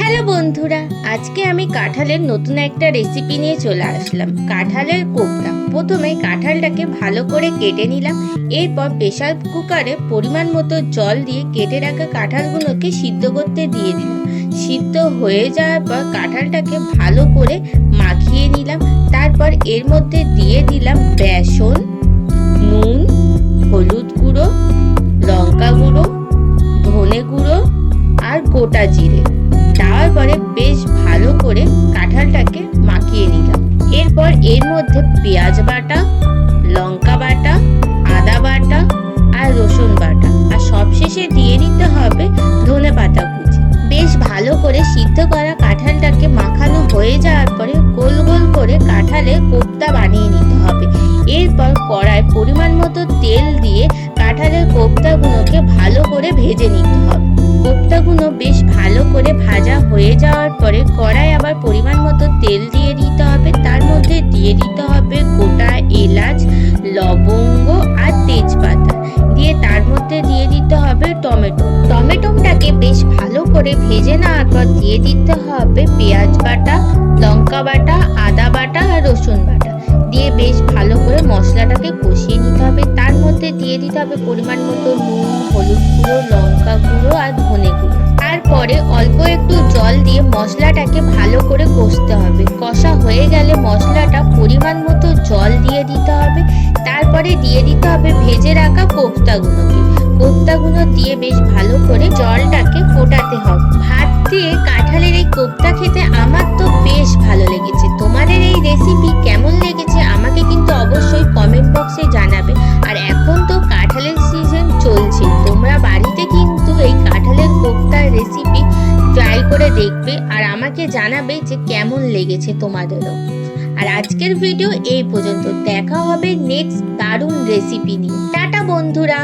Hello বন্ধুরা, আজকে আমি কাঁঠালের নতুন একটা রেসিপি নিয়ে চলে আসলাম। কাঁঠালের কোপ্তা। প্রথমে কাঁঠালটাকে ভালো করে কেটে নিলাম। এরপর প্রেশার কুকারে পরিমাণ মতো জল দিয়ে কেটে রাখা কাঁঠালগুলোকে সিদ্ধ করতে দিয়ে দিলাম। সিদ্ধ হয়ে যাওয়ার পর কাঁঠালটাকে ভালো করে মাখিয়ে নিলাম। তারপর এর মধ্যে দিয়ে দিলাম বেসন। এর মধ্যে পেঁয়াজ বাটা, লঙ্কা বাটা, আদা বাটা আর রসুন বাটা। আর সবশেষে দিয়ে নিতে হবে ধনে পাতা কুচি। বেশ ভালো করে সিদ্ধ করা কাঁঠালটাকে মাখানো হয়ে যাওয়ার পরে গোল গোল করে কাঁঠালের কোপ্তা বানিয়ে নিতে হবে। এরপর কড়ায় পরিমাণ মতো তেল দিয়ে কাঁঠালের কোপ্তাগুলোকে ভালো করে ভেজে নিতে হবে। কোপ্তাগুলো বেশ ভালো করে ভাজা হয়ে যাওয়ার পরে কড়ায় আবার পরিমাণ মতো তেল দিয়ে দিতে হবে। টমেটোটাকে বেশ ভালো করে ভেজে নেওয়ার পর দিয়ে দিতে হবে পেঁয়াজ বাটা, লঙ্কা বাটা, আদা বাটা আর রসুন বাটা। দিয়ে বেশ ভালো করে মশলাটাকে কষিয়ে নিতে হবে। তার মধ্যে দিয়ে দিতে হবে পরিমাণ মতো নুন, হলুদ গুঁড়ো, লঙ্কা গুঁড়ো আর ধনে গুঁড়ো। তারপরে অল্প একটু জল দিয়ে মশলাটাকে ভালো করে কষতে হবে। কষা হয়ে গেলে মশলাটা পরিমাণ মতো জল দিয়ে দিতে হবে। তারপরে দিয়ে দিতে হবে ভেজে রাখা কোপ্তাগুলোকে কোপ্তাগুলো দিয়ে বেশ ভালো করে জলটাকে ফোটাতে হবে। ভাত দিয়ে কাঁঠালের এই কোপ্তা খেতে আমার তো বেশ ভালো লেগেছে। তোমাদের এই রেসিপি কেমন লেগেছে আমাকে কিন্তু অবশ্যই কমেন্ট বক্সে জানাবে। আর এখন তো কাঁঠালের সিজন চলছে। তোমরা বাড়িতে কিন্তু এই কাঁঠালের কোপ্তার রেসিপি ট্রাই করে দেখবে আর আমাকে জানাবে যে কেমন লেগেছে তোমাদেরও। আর আজকের ভিডিও এই পর্যন্ত। দেখা হবে নেক্সট দারুণ রেসিপি নিয়ে। টাটা বন্ধুরা।